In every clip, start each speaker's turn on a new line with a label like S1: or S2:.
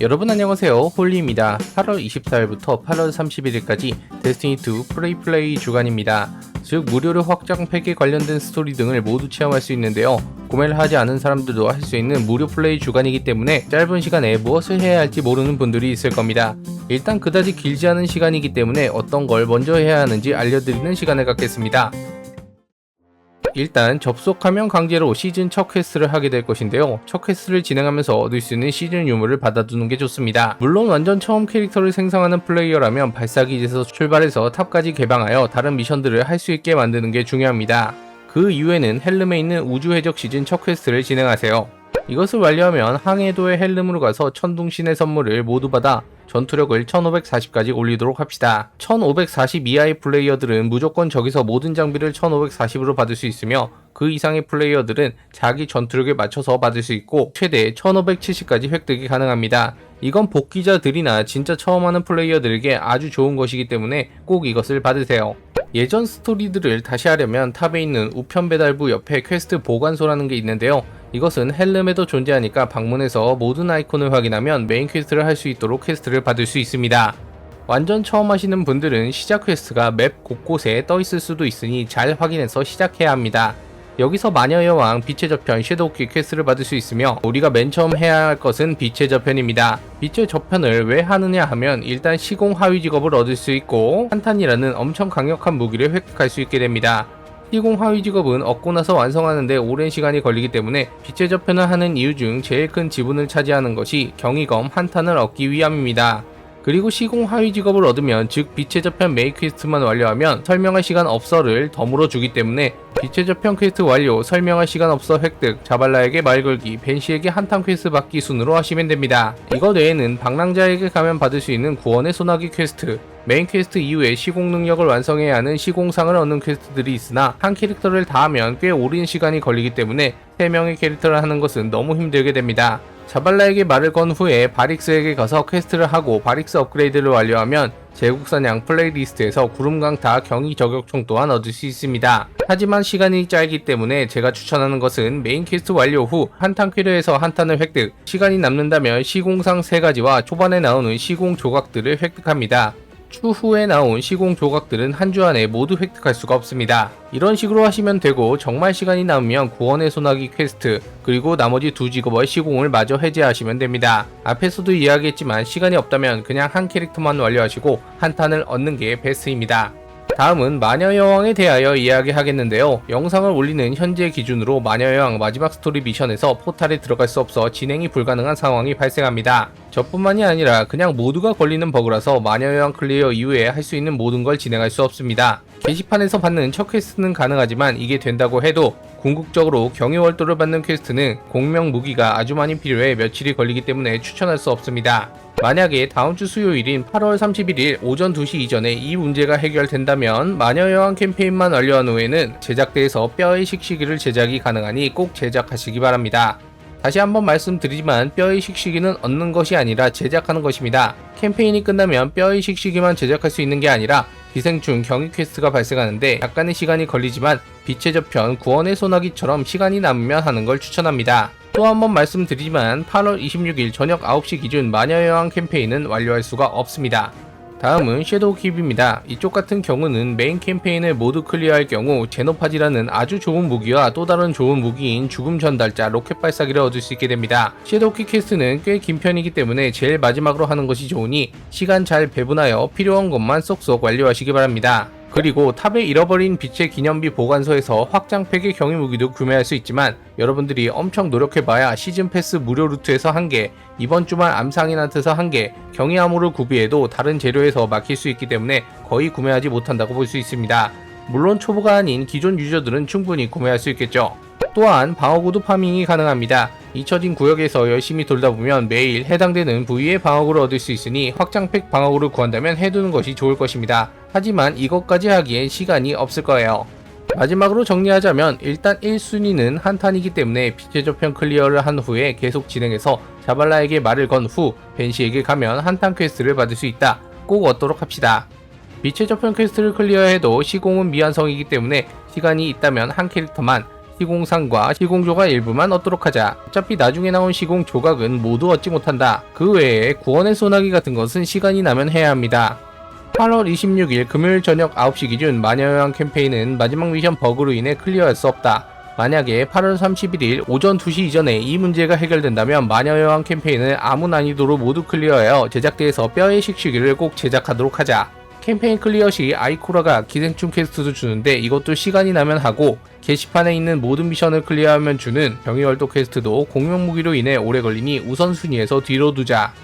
S1: 여러분 안녕하세요. 홀리입니다. 8월 24일부터 8월 31일까지 데스티니2 프레이플레이 주간입니다. 즉 무료로 확장 팩에 관련된 스토리 등을 모두 체험할 수 있는데요. 구매를 하지 않은 사람들도 할 수 있는 무료 플레이 주간이기 때문에 짧은 시간에 무엇을 해야 할지 모르는 분들이 있을 겁니다. 일단 그다지 길지 않은 시간이기 때문에 어떤 걸 먼저 해야 하는지 알려드리는 시간을 갖겠습니다 일단 접속하면 강제로 시즌 첫 퀘스트를 하게 될 것인데요. 첫 퀘스트를 진행하면서 얻을 수 있는 시즌 유물을 받아두는 게 좋습니다. 물론 완전 처음 캐릭터를 생성하는 플레이어라면 발사기지에서 출발해서 탑까지 개방하여 다른 미션들을 할 수 있게 만드는 게 중요합니다. 그 이후에는 헬름에 있는 우주 해적 시즌 첫 퀘스트를 진행하세요. 이것을 완료하면 항해도의 헬름으로 가서 천둥신의 선물을 모두 받아 전투력을 1540까지 올리도록 합시다. 1540 이하의 플레이어들은 무조건 저기서 모든 장비를 1540으로 받을 수 있으며 그 이상의 플레이어들은 자기 전투력에 맞춰서 받을 수 있고 최대 1570까지 획득이 가능합니다. 이건 복귀자들이나 진짜 처음 하는 플레이어들에게 아주 좋은 것이기 때문에 꼭 이것을 받으세요. 예전 스토리들을 다시 하려면 탑에 있는 우편 배달부 옆에 퀘스트 보관소라는 게 있는데요. 이것은 헬름에도 존재하니까 방문해서 모든 아이콘을 확인하면 메인 퀘스트를 할 수 있도록 퀘스트를 받을 수 있습니다. 완전 처음 하시는 분들은 시작 퀘스트가 맵 곳곳에 떠 있을 수도 있으니 잘 확인해서 시작해야 합니다. 여기서 마녀의 여왕 빛의 저편 섀도우키 퀘스트를 받을 수 있으며 우리가 맨 처음 해야 할 것은 빛의 저편입니다. 빛의 저편을 왜 하느냐 하면 일단 시공 하위 직업을 얻을 수 있고 한탄이라는 엄청 강력한 무기를 획득할 수 있게 됩니다. 시공 하위 직업은 얻고 나서 완성하는데 오랜 시간이 걸리기 때문에 빛의 저편을 하는 이유 중 제일 큰 지분을 차지하는 것이 경이검 한탄을 얻기 위함입니다. 그리고 시공 하위 직업을 얻으면 즉 빛의 저편 메이 퀘스트만 완료하면 설명할 시간 없어를 덤으로 주기 때문에 빛의 저편 퀘스트 완료 설명할 시간 없어 획득 자발라에게 말 걸기 벤시에게 한탄 퀘스트 받기 순으로 하시면 됩니다. 이거 외에는 방랑자에게 가면 받을 수 있는 구원의 소나기 퀘스트 메인 퀘스트 이후에 시공 능력을 완성해야 하는 시공상을 얻는 퀘스트들이 있으나 한 캐릭터를 다 하면 꽤 오랜 시간이 걸리기 때문에 3명의 캐릭터를 하는 것은 너무 힘들게 됩니다. 자발라에게 말을 건 후에 바릭스에게 가서 퀘스트를 하고 바릭스 업그레이드를 완료하면 제국사냥 플레이리스트에서 구름강타 경이 저격총 또한 얻을 수 있습니다. 하지만 시간이 짧기 때문에 제가 추천하는 것은 메인 퀘스트 완료 후 한탄 퀴르에서 한탄을 획득, 시간이 남는다면 시공상 3가지와 초반에 나오는 시공 조각들을 획득합니다. 추후에 나온 시공 조각들은 한 주 안에 모두 획득할 수가 없습니다. 이런 식으로 하시면 되고 정말 시간이 남으면 구원의 소나기 퀘스트 그리고 나머지 두 직업의 시공을 마저 해제하시면 됩니다. 앞에서도 이야기했지만 시간이 없다면 그냥 한 캐릭터만 완료하시고 한탄을 얻는 게 베스트입니다. 다음은 마녀여왕에 대하여 이야기하겠는데요. 영상을 올리는 현재 기준으로 마녀여왕 마지막 스토리 미션에서 포탈에 들어갈 수 없어 진행이 불가능한 상황이 발생합니다. 저뿐만이 아니라 그냥 모두가 걸리는 버그라서 마녀여왕 클리어 이후에 할 수 있는 모든 걸 진행할 수 없습니다. 게시판에서 받는 첫 퀘스트는 가능하지만 이게 된다고 해도 궁극적으로 경유 월도를 받는 퀘스트는 공명 무기가 아주 많이 필요해 며칠이 걸리기 때문에 추천할 수 없습니다. 만약에 다음 주 수요일인 8월 31일 오전 2시 이전에 이 문제가 해결된다면 마녀여왕 캠페인만 완료한 후에는 제작대에서 뼈의 식시기를 제작이 가능하니 꼭 제작하시기 바랍니다. 다시 한번 말씀드리지만 뼈의 식시기는 얻는 것이 아니라 제작하는 것입니다. 캠페인이 끝나면 뼈의 식시기만 제작할 수 있는 게 아니라 기생충 경위 퀘스트가 발생하는데 약간의 시간이 걸리지만 빛의 저편 구원의 소나기처럼 시간이 남으면 하는 걸 추천합니다. 또 한 번 말씀드리지만 8월 26일 저녁 9시 기준 마녀여왕 캠페인은 완료할 수가 없습니다. 다음은 섀도우 킵입니다. 이쪽 같은 경우는 메인 캠페인을 모두 클리어할 경우 제노파지라는 아주 좋은 무기와 또 다른 좋은 무기인 죽음 전달자 로켓 발사기를 얻을 수 있게 됩니다. 섀도우 킵 퀘스트는 꽤 긴 편이기 때문에 제일 마지막으로 하는 것이 좋으니 시간 잘 배분하여 필요한 것만 쏙쏙 완료하시기 바랍니다. 그리고 탑에 잃어버린 빛의 기념비 보관소에서 확장 팩의 경위 무기도 구매할 수 있지만 여러분들이 엄청 노력해봐야 시즌 패스 무료 루트에서 한 개, 이번 주말 암상인한테서 한 개, 경위 암호를 구비해도 다른 재료에서 막힐 수 있기 때문에 거의 구매하지 못한다고 볼 수 있습니다. 물론 초보가 아닌 기존 유저들은 충분히 구매할 수 있겠죠. 또한 방어구도 파밍이 가능합니다. 잊혀진 구역에서 열심히 돌다 보면 매일 해당되는 부위의 방어구를 얻을 수 있으니 확장팩 방어구를 구한다면 해두는 것이 좋을 것입니다. 하지만 이것까지 하기엔 시간이 없을 거예요. 마지막으로 정리하자면 일단 1순위는 한탄이기 때문에 빛의 저편 클리어를 한 후에 계속 진행해서 자발라에게 말을 건 후 벤시에게 가면 한탄 퀘스트를 받을 수 있다. 꼭 얻도록 합시다. 빛의 저편 퀘스트를 클리어해도 시공은 미완성이기 때문에 시간이 있다면 한 캐릭터만 시공상과 시공조각 일부만 얻도록 하자. 어차피 나중에 나온 시공 조각은 모두 얻지 못한다. 그 외에 구원의 소나기 같은 것은 시간이 나면 해야 합니다. 8월 26일 금요일 저녁 9시 기준 마녀여왕 캠페인은 마지막 미션 버그로 인해 클리어할 수 없다. 만약에 8월 31일 오전 2시 이전에 이 문제가 해결된다면 마녀여왕 캠페인을 아무 난이도로 모두 클리어하여 제작대에서 뼈의 식시기를 꼭 제작하도록 하자. 캠페인 클리어 시 아이코라가 기생충 퀘스트도 주는데 이것도 시간이 나면 하고 게시판에 있는 모든 미션을 클리어하면 주는 병이월도 퀘스트도 공룡 무기로 인해 오래 걸리니 우선순위에서 뒤로 두자.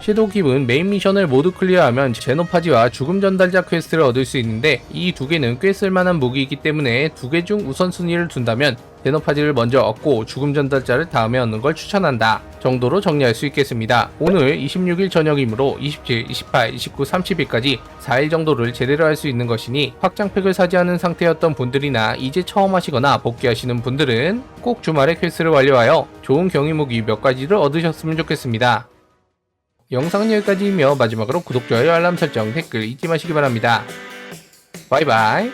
S1: 섀도우킵은 메인 미션을 모두 클리어하면 제노파지와 죽음 전달자 퀘스트를 얻을 수 있는데 이 두 개는 꽤 쓸만한 무기이기 때문에 두 개 중 우선순위를 둔다면 제노파지를 먼저 얻고 죽음 전달자를 다음에 얻는 걸 추천한다 정도로 정리할 수 있겠습니다. 오늘 26일 저녁이므로 27, 28, 29, 30일까지 4일 정도를 제대로 할 수 있는 것이니 확장팩을 사지 않은 상태였던 분들이나 이제 처음 하시거나 복귀하시는 분들은 꼭 주말에 퀘스트를 완료하여 좋은 경위 무기 몇 가지를 얻으셨으면 좋겠습니다. 영상은 여기까지이며 마지막으로 구독, 좋아요, 알람 설정, 댓글 잊지 마시기 바랍니다. 바이바이.